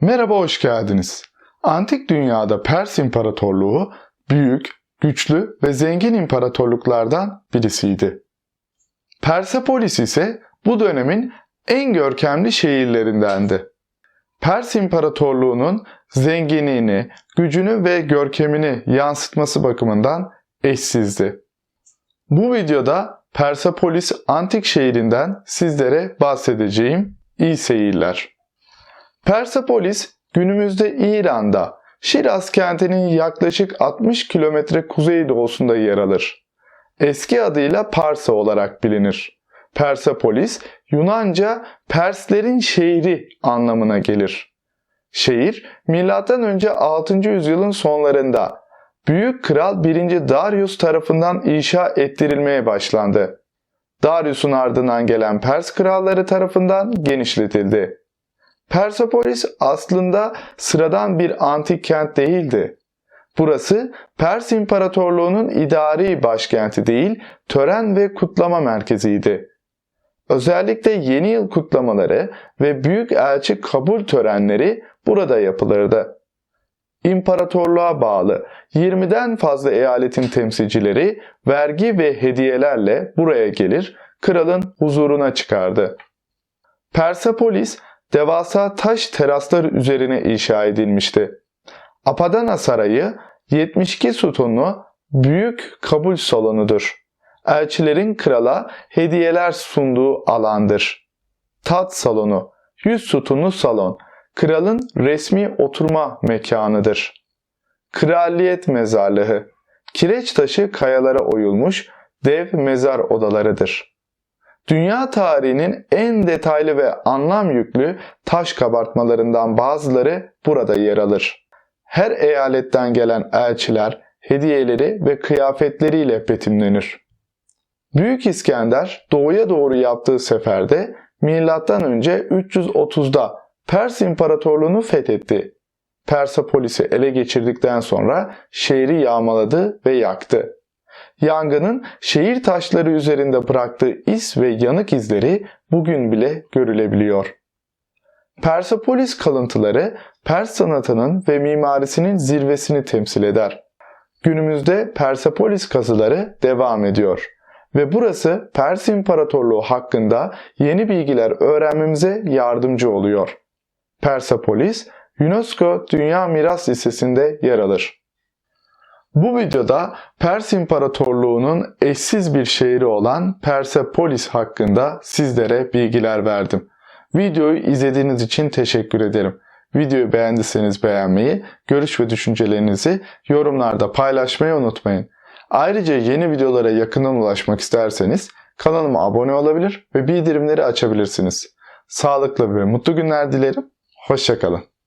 Merhaba, hoş geldiniz. Antik dünyada Pers İmparatorluğu büyük, güçlü ve zengin imparatorluklardan birisiydi. Persepolis ise bu dönemin en görkemli şehirlerindendi. Pers İmparatorluğu'nun zenginliğini, gücünü ve görkemini yansıtması bakımından eşsizdi. Bu videoda Persepolis antik şehrinden sizlere bahsedeceğim. İyi seyirler. Persepolis günümüzde İran'da Şiraz kentinin yaklaşık 60 kilometre kuzeydoğusunda yer alır. Eski adıyla Parsa olarak bilinir. Persepolis Yunanca Perslerin şehri anlamına gelir. Şehir M.Ö. 6. yüzyılın sonlarında Büyük Kral 1. Darius tarafından inşa ettirilmeye başlandı. Darius'un ardından gelen Pers kralları tarafından genişletildi. Persepolis aslında sıradan bir antik kent değildi. Burası Pers İmparatorluğu'nun idari başkenti değil, tören ve kutlama merkeziydi. Özellikle yeni yıl kutlamaları ve büyük elçi kabul törenleri burada yapılırdı. İmparatorluğa bağlı 20'den fazla eyaletin temsilcileri vergi ve hediyelerle buraya gelir, kralın huzuruna çıkardı. Persepolis devasa taş teraslar üzerine inşa edilmişti. Apadana Sarayı 72 sütunlu büyük kabul salonudur. Elçilerin krala hediyeler sunduğu alandır. Tat salonu 100 sütunlu salon kralın resmi oturma mekanıdır. Kraliyet mezarlığı kireç taşı kayalara oyulmuş dev mezar odalarıdır. Dünya tarihinin en detaylı ve anlam yüklü taş kabartmalarından bazıları burada yer alır. Her eyaletten gelen elçiler hediyeleri ve kıyafetleriyle betimlenir. Büyük İskender doğuya doğru yaptığı seferde M.Ö. 330'da Pers İmparatorluğunu fethetti. Persepolis'i ele geçirdikten sonra şehri yağmaladı ve yaktı. Yangının şehir taşları üzerinde bıraktığı iz ve yanık izleri bugün bile görülebiliyor. Persepolis kalıntıları Pers sanatının ve mimarisinin zirvesini temsil eder. Günümüzde Persepolis kazıları devam ediyor ve burası Pers İmparatorluğu hakkında yeni bilgiler öğrenmemize yardımcı oluyor. Persepolis, UNESCO Dünya Miras Listesi'nde yer alır. Bu videoda Pers İmparatorluğu'nun eşsiz bir şehri olan Persepolis hakkında sizlere bilgiler verdim. Videoyu izlediğiniz için teşekkür ederim. Videoyu beğendiyseniz beğenmeyi, görüş ve düşüncelerinizi yorumlarda paylaşmayı unutmayın. Ayrıca yeni videolara yakından ulaşmak isterseniz kanalıma abone olabilir ve bildirimleri açabilirsiniz. Sağlıklı ve mutlu günler dilerim. Hoşçakalın.